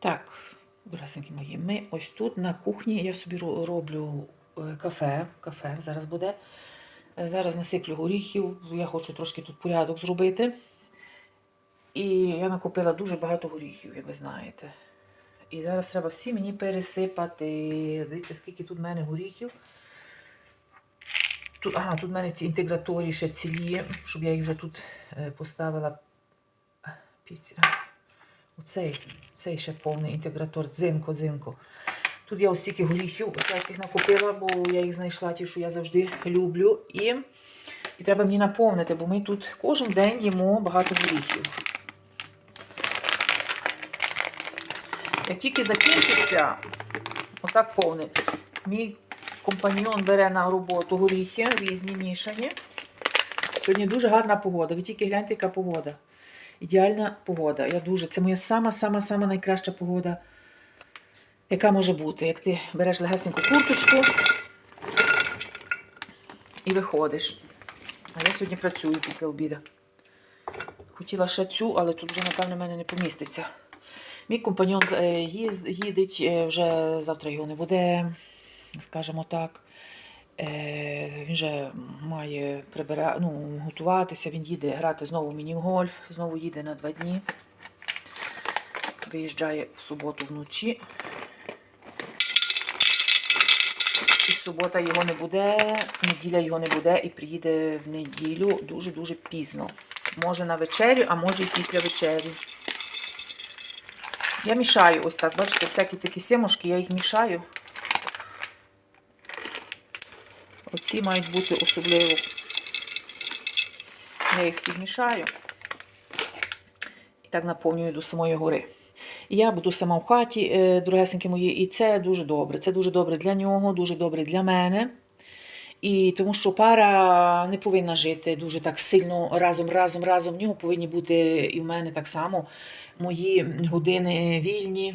Так, брасеньки мої, ми ось тут на кухні я собі роблю е, кафе. Кафе зараз буде. Е, Зараз насиплю горіхів, я хочу трошки тут порядок зробити. І я накупила дуже багато горіхів, як ви знаєте. І зараз треба всі мені пересипати. Дивіться, скільки тут в мене горіхів. Тут, ага, тут в мене ці інтеграторі ще цілі, щоб я їх вже тут е, поставила. Під... Оцей, цей ще повний інтегратор, дзинко, дзинко. Тут я ось стільки горіхів всяких накупила, бо я їх знайшла, ті, що я завжди люблю. І, і треба мені наповнити, бо ми тут кожен день їмо багато горіхів. Як тільки закінчиться, отак повний, мій компаньйон бере на роботу горіхи, різні мішані. Сьогодні дуже гарна погода. Ви тільки гляньте, яка погода. Ідеальна погода. Я дуже. Це моя сама-сама-сама найкраща погода, яка може бути. Як ти береш легесеньку курточку і виходиш. А я сьогодні працюю після обіду. Хотіла ще цю, але тут вже, напевно, в мене не поміститься. Мій компаньон е, їз- їдеть, е, вже завтра його не буде, скажімо так. Е, Він вже має прибира... ну, готуватися, він їде грати знову в міні-гольф, знову їде на два дні. Виїжджає в суботу вночі. І субота його не буде, неділя його не буде і приїде в неділю дуже-дуже пізно. Може на вечерю, а може і після вечері. Я мішаю ось так, бачите, всякі такі сімушки, я їх мішаю. Оці мають бути особливо. Я їх всіх мішаю. І так наповнюю до самої гори. І я буду сама в хаті, е, дорогесенькі мої, і це дуже добре. Це дуже добре для нього, дуже добре для мене. І тому що пара не повинна жити дуже так сильно разом, разом, разом. В нього повинні бути і в мене так само мої години вільні.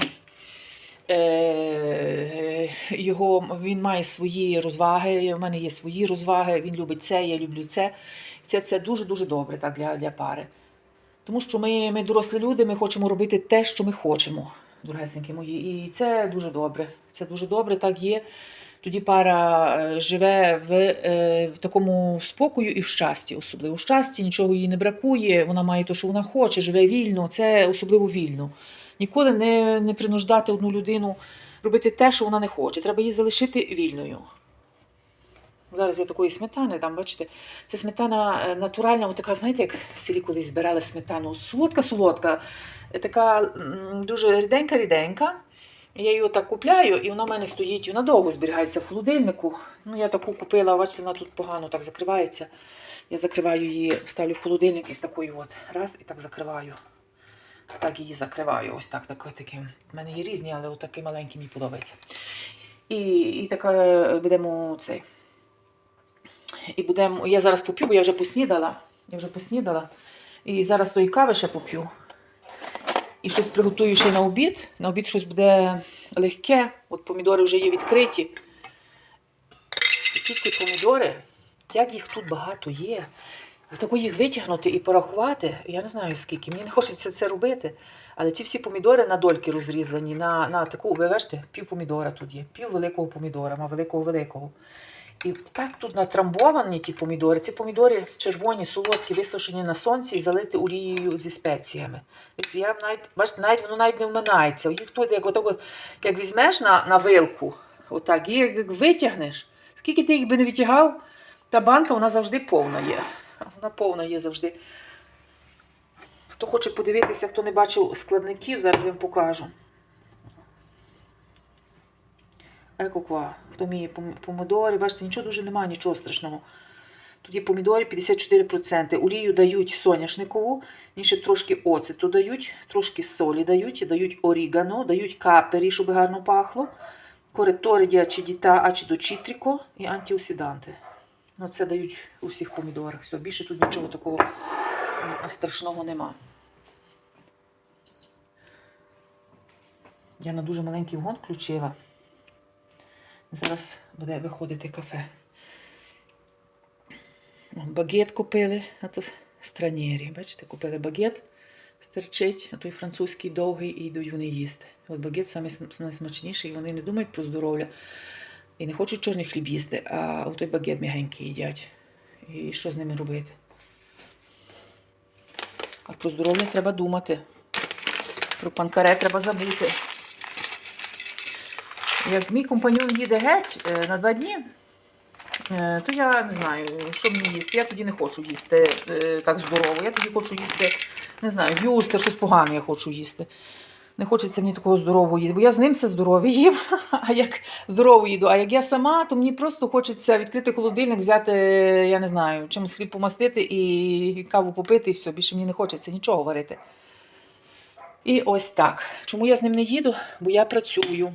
Е, Його, він має свої розваги, в мене є свої розваги, він любить це, я люблю це. Це, це дуже-дуже добре так, для, для пари. Тому що ми, ми дорослі люди, ми хочемо робити те, що ми хочемо, дорогесенькі мої. І це дуже добре. Це дуже добре, так є. Тоді пара е, живе в, е, в такому спокою і в щасті, особливо в щасті, нічого їй не бракує, вона має те, що вона хоче, живе вільно, це особливо вільно. Ніколи не, не принуждати одну людину робити те, що вона не хоче. Треба її залишити вільною. Зараз я такої сметани, там, бачите, це сметана е, натуральна, от така, знаєте, як в селі колись збирали сметану. Солодка-солодка, е, така дуже ріденька-ріденька. Я її отак купляю, і вона в мене стоїть, вона довго зберігається в холодильнику. Ну, я таку купила, бачите, вона тут погано так закривається. Я закриваю її, ставлю в холодильник із такою от. Раз і так закриваю. Так її закриваю. Ось так, так таким. У мене є різні, але отакий маленький мені подобається. І, і така е, будемо цей. І будемо. Я зараз поп'ю, бо я вже поснідала. Я вже поснідала. І зараз тої кави ще поп'ю. І щось приготую ще на обід. На обід щось буде легке. От помідори вже є відкриті. І ці помідори, як їх тут багато є. Тако їх витягнути і порахувати, я не знаю скільки. Мені не хочеться це робити. Але ці всі помідори на дольки розрізані, на, на таку, ви бачите, пів помідора тут є, пів великого помідора, ма великого великого. І так тут натрамбовані ті помідори. Ці помідори червоні, солодкі, висушені на сонці і залиті олією зі спеціями. Я навіть, бачите, навіть воно навіть не вминається. Їх тут, як, отак от, як візьмеш на, на вилку, отак, і як витягнеш, скільки ти їх би не витягав, та банка вона завжди повна є. Вона повна є завжди. Хто хоче подивитися, хто не бачив складників, зараз я вам покажу. Екоква. Хто вміє пом- помідори, бачите, нічого дуже немає, нічого страшного. Тут є помідори 54%. Олію дають соняшникову, інші трошки оцету дають, трошки солі дають, дають орігано, дають капері, щоб гарно пахло, коректори діачидіта, ачідо чітріко і антиосіданти. Ну, це дають у всіх помідорах. Все, більше тут нічого такого страшного нема. Я на дуже маленький вгон включила. Зараз буде виходити кафе. Багет купили, а то странєрі. Бачите, купили багет, стерчить, а той французький довгий і йдуть вони їсти. От багет найсмачніший, і вони не думають про здоров'я і не хочуть чорний хліб їсти, а той багет м'ягенький їдять. І що з ними робити? А про здоров'я треба думати. Про панкаре треба забути. Як мій компаньон їде геть е, на два дні, е, то я не знаю, що мені їсти. Я тоді не хочу їсти е, так здорово. Я тоді хочу їсти, не знаю, в'юсти, щось погане я хочу їсти. Не хочеться мені такого здорового їду, бо я з ним все здорове їм, а як здорову їду. А як я сама, то мені просто хочеться відкрити холодильник, взяти, я не знаю, чимось хліб помастити і каву попити, і все. Більше мені не хочеться нічого варити. І ось так. Чому я з ним не їду? Бо я працюю.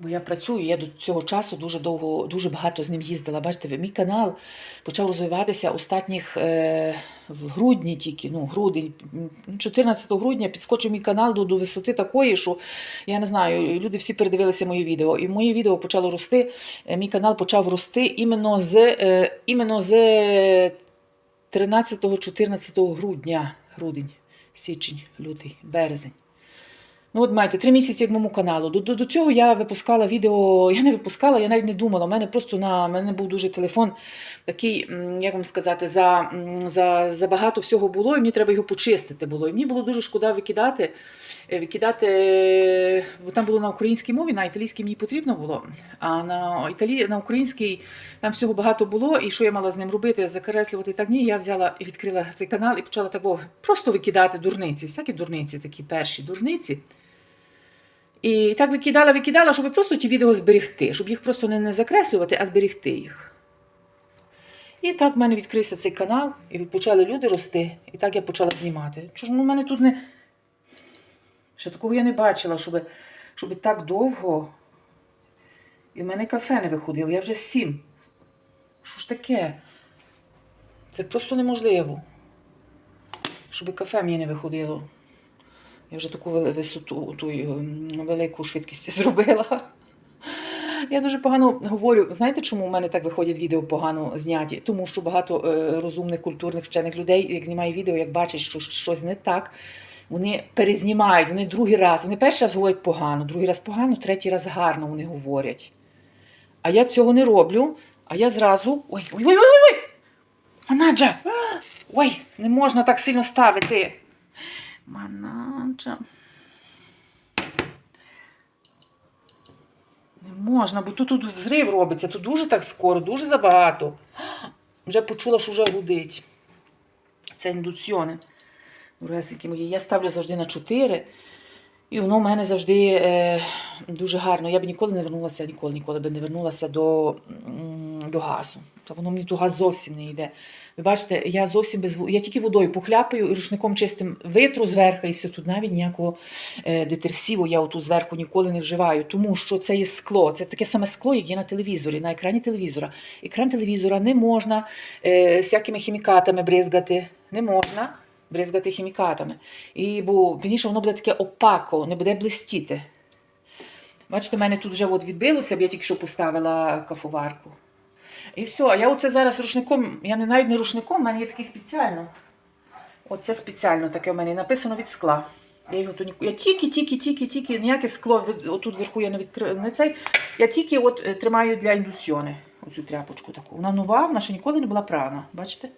Бо я працюю, я до цього часу дуже довго, дуже багато з ним їздила. Бачите, мій канал почав розвиватися останніх е, в грудні тільки, ну, грудень, 14 грудня підскочив мій канал до, до висоти такої, що я не знаю, люди всі передивилися моє відео. І моє відео почало рости. е, Мій канал почав рости іменно з, е, іменно з 13-14 грудня, грудень, січень, лютий, березень. Ну, от маєте, три місяці як моєму каналу. До, до, до цього я випускала відео, я не випускала, я навіть не думала. У мене просто на мене був дуже телефон такий, як вам сказати, за, за, за багато всього було, і мені треба його почистити було. І мені було дуже шкода викидати. е, Викидати, бо там було на українській мові, на італійській мені потрібно було. А на італі... на українській там всього багато було, і що я мала з ним робити, закреслювати так ні. Я взяла і відкрила цей канал і почала так о, просто викидати дурниці, всякі дурниці, такі перші дурниці. І так викидала, викидала, щоб просто ті відео зберегти, щоб їх просто не, закреслювати, а зберегти їх. І так в мене відкрився цей канал, і почали люди рости, і так я почала знімати. Чому ну, в мене тут не. Ще такого я не бачила, щоб, щоб так довго. І в мене кафе не виходило, я вже сім. Що ж таке? Це просто неможливо. Щоб кафе мені не виходило. Я вже таку висоту, ту ем, велику швидкість зробила. Я дуже погано говорю. Знаєте, чому в мене так виходять відео погано зняті? Тому що багато е, розумних, культурних, вчених людей, як знімає відео, як бачать, що щось не так, вони перезнімають, вони другий раз. Вони перший раз говорять погано, другий раз погано, третій раз гарно вони говорять. А я цього не роблю, а я зразу. Ой, ой, ой, ой, ой! Манаджа! Ой, не можна так сильно ставити. Манаджа. Не можна, бо тут, тут взрив робиться, тут дуже так скоро, дуже забагато. Вже почула, що вже гудить. Це індуціони. Дорогесенькі мої. Я ставлю завжди на 4. І воно в мене завжди е, дуже гарно. Я б ніколи не вернулася, ніколи, ніколи би не вернулася до, до газу. Та воно мені до газ зовсім не йде. Ви бачите, я зовсім без Я тільки водою похляпаю і рушником чистим витру зверху, і все тут навіть ніякого е, детерсиву я отут зверху ніколи не вживаю, тому що це є скло. Це таке саме скло, як є на телевізорі, на екрані телевізора. Екран телевізора не можна е, всякими хімікатами бризгати. Не можна бризгати хімікатами. І, бо пізніше воно буде таке опако, не буде блистіти. Бачите, в мене тут вже от відбилося, б я тільки що поставила кафоварку. І все, я оце зараз рушником, я не навіть не рушником, в мене є такий спеціально. Оце спеціально таке в мене написано від скла. Я його ні... Я тільки, тільки, тільки, тільки, ніяке скло отут вверху я не відкрив. Не цей. Я тільки от е, тримаю для індусіони. Оцю тряпочку таку. Вона нова, вона ще ніколи не була прана. Бачите?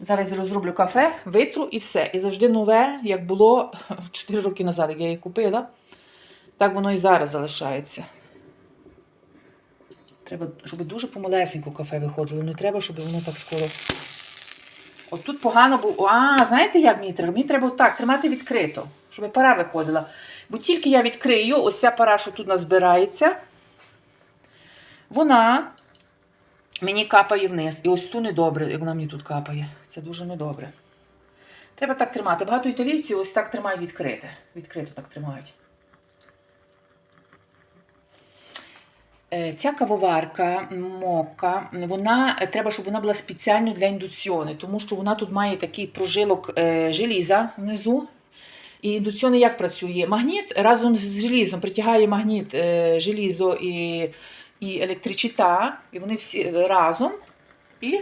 Зараз розроблю кафе, витру і все. І завжди нове, як було 4 роки назад, як я її купила. Так воно і зараз залишається. Треба, щоб дуже помалесенько кафе виходило. Не треба, щоб воно так скоро. От тут погано було. А, знаєте, як мені треба? Мені треба так тримати відкрито, щоб пара виходила. Бо тільки я відкрию, ось ця пара, що тут назбирається, вона мені капає вниз. І ось ту недобре, як вона мені тут капає. Це дуже недобре. Треба так тримати. Багато італійців ось так тримають відкрите. Відкрито так тримають. Е, ця кавоварка мокка, вона е, треба, щоб вона була спеціально для індуціони, тому що вона тут має такий прожилок е, желіза внизу. І індуціони як працює? Магніт разом з желізом притягає магніт желізо і і електричита, і вони всі разом. І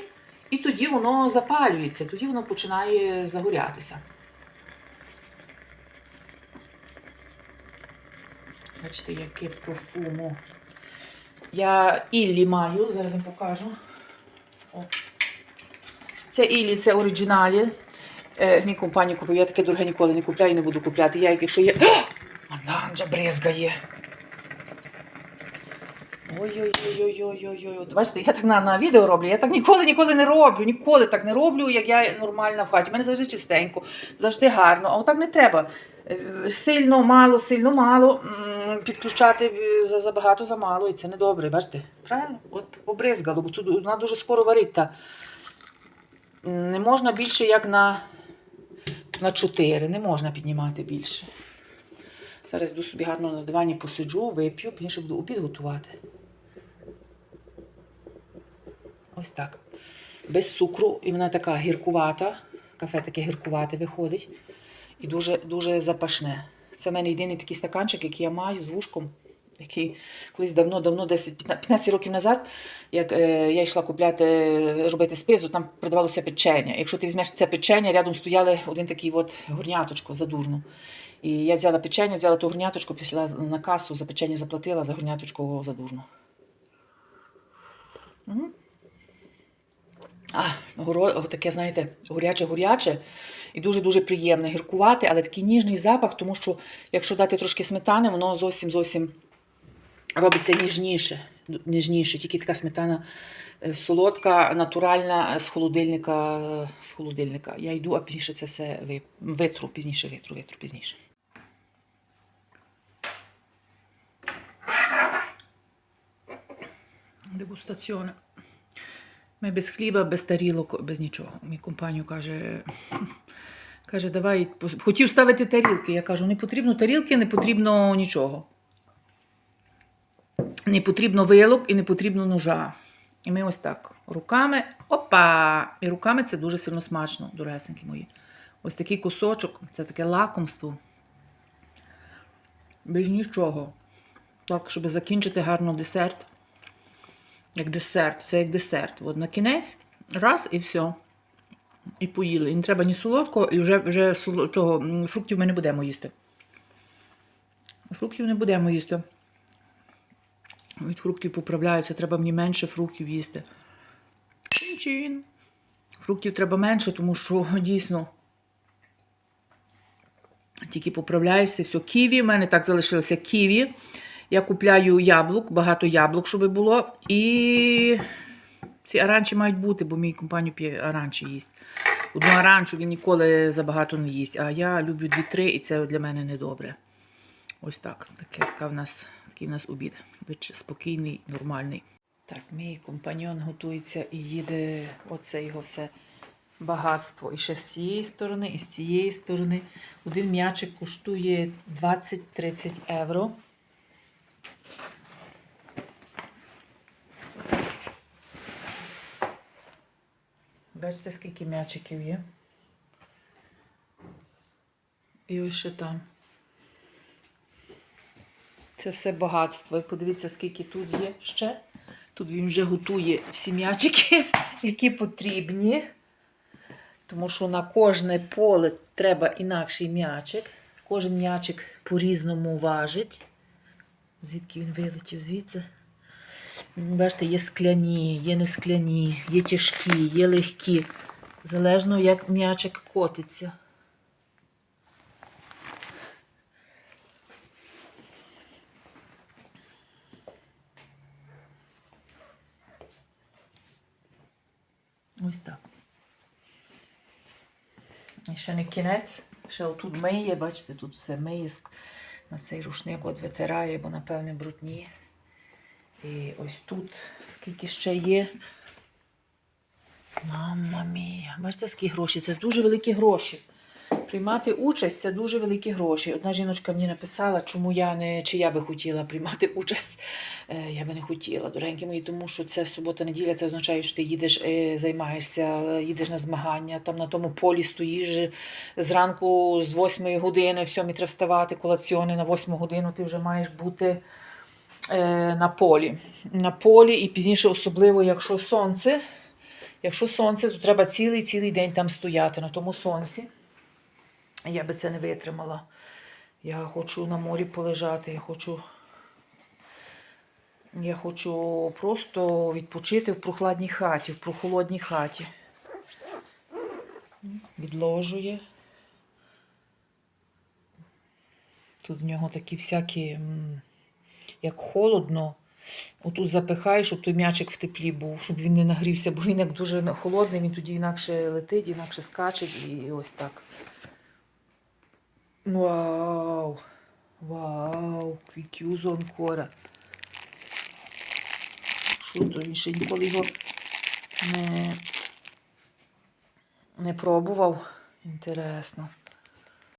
і тоді воно запалюється, тоді воно починає загорятися. Бачите, яке профумо. Я Іллі маю, зараз вам покажу. О. Це Іллі, це оригіналі. Е, мій компаній купив, я таке дороге ніколи не купляю і не буду купляти. Я, якщо є. Манданджа бризгає. Ой-ой-ой-ой-ой-ой. От Бачите, я так на, на відео роблю. Я так ніколи ніколи не роблю. Ніколи так не роблю, як я нормальна в хаті. У мене завжди чистенько, завжди гарно. А отак не треба. Е, Сильно, мало, сильно мало. Підключати е, за забагато, за мало. І це не добре. Бачите? Правильно? От обризгало, бо тут вона дуже скоро варить. Не можна більше, як на, на 4. Не можна піднімати більше. Зараз йду собі гарно на дивані посиджу, вип'ю, пізніше буду обід готувати. Ось так. Без цукру, і вона така гіркувата. Кафе таке гіркувате виходить. І дуже, дуже запашне. Це в мене єдиний такий стаканчик, який я маю з вушком, який колись давно-давно, десь 15 років назад, як е, я йшла купляти, робити спизу, там продавалося печення. Якщо ти візьмеш це печення, рядом стояли один такий от горняточко задурно. І я взяла печення, взяла ту горняточку, пішла на касу, за печення заплатила, за горняточку задурно. М. А, горо, таке, знаєте, горяче-горяче і дуже-дуже приємне. Гіркувати, але такий ніжний запах, тому що якщо дати трошки сметани, воно зовсім зовсім робиться ніжніше. ніжніше. Тільки така сметана е, солодка, натуральна з холодильника. е, З холодильника. Я йду, а пізніше це все ви- витру, пізніше витру, витру пізніше. Дегустаціоне. Ми без хліба, без тарілок, без нічого. Мій компанію каже, каже, давай. Хотів ставити тарілки. Я кажу, не потрібно тарілки, не потрібно нічого. Не потрібно вилок і не потрібно ножа. І ми ось так руками. Опа! І руками це дуже сильно смачно, дорогесенькі мої. Ось такий кусочок, це таке лакомство. Без нічого. Так, щоб закінчити гарно десерт. Як десерт, це як десерт. От на кінець, раз і все. І поїли. І не треба ні солодкого, і вже, вже того, фруктів ми не будемо їсти. Фруктів не будемо їсти. Від фруктів поправляються, треба мені менше фруктів їсти. Чин-чин. Фруктів треба менше, тому що дійсно тільки поправляєшся, все. Ківі, в мене так залишилося ківі. Я купляю яблук, багато яблук, щоб було. І ці аранчі мають бути, бо мій компанію п'є аранчі їсть. Одну аранчу він ніколи забагато не їсть, а я люблю дві-три, і це для мене недобре. Ось так. Таке, така в нас, такий в нас обід. Спокійний, нормальний. Так, мій компаньон готується і їде оце його все багатство. І ще з цієї сторони, і з цієї сторони. Один м'ячик коштує 20-30 євро. Бачите, скільки м'ячиків є. І ось ще там. Це все багатство. І подивіться, скільки тут є ще. Тут він вже готує всі м'ячики, які потрібні. Тому що на кожне поле треба інакший м'ячик. Кожен м'ячик по-різному важить. Звідки він вилетів? Звідси. Бачите, є скляні, є не скляні, є тяжкі, є легкі. Залежно, як м'ячик котиться. Ось так. І ще не кінець, ще отут миє, бачите, тут все миє, на цей рушник от витирає, бо, напевне, брудні. І ось тут скільки ще є. Мама мія. Бачите, скільки гроші? Це дуже великі гроші. Приймати участь це дуже великі гроші. Одна жіночка мені написала, чому я не чи я би хотіла приймати участь. Е, я би не хотіла, доренькі мої, тому що це субота-неділя, це означає, що ти їдеш, е, займаєшся, їдеш на змагання, там на тому полі стоїш зранку з 8 години, в 7 треба вставати, колаціони на 8 годину ти вже маєш бути е, на полі. На полі і пізніше, особливо, якщо сонце. Якщо сонце, то треба цілий-цілий день там стояти на тому сонці. Я би це не витримала. Я хочу на морі полежати, я хочу Я хочу просто відпочити в прохладній хаті, в прохолодній хаті. Відложує. Тут в нього такі всякі, як холодно. Отут запихаю, щоб той м'ячик в теплі був, щоб він не нагрівся, бо він як дуже холодний, він тоді інакше летить, інакше скаче і ось так. Вау! Вау! Квікюзо анкора. То він ще ніколи його не, не пробував. Інтересно.